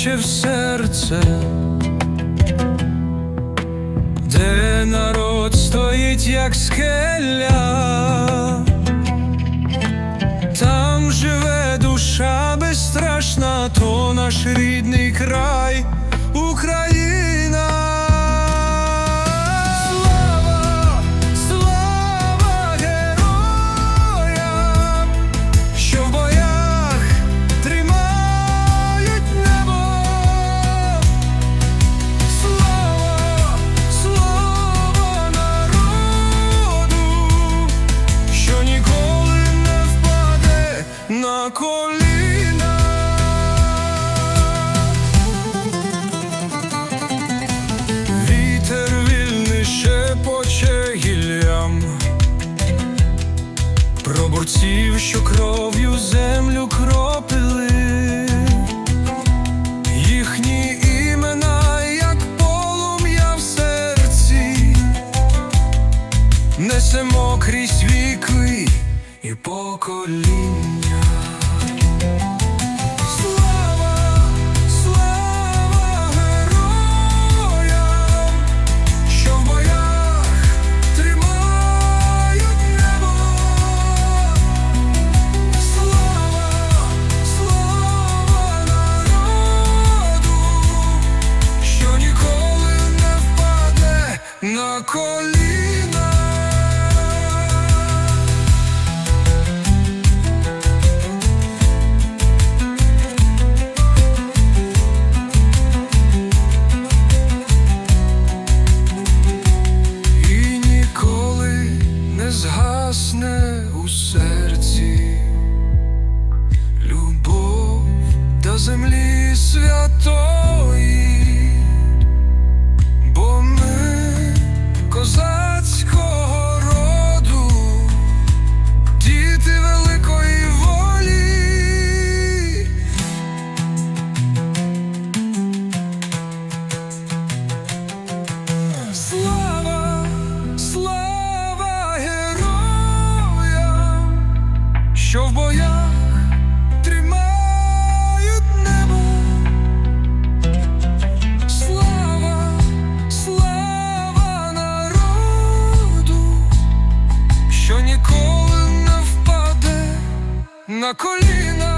кличе в серце, де народ стоїть, як скеля, там живе душа безстрашна, то наш рідний край, Україна. Борців, що кров'ю землю кропили Їхні імена, як полум'я в серці, несемо крізь віки і покоління. Згасне у серці. Любов до землі святої, на коліна.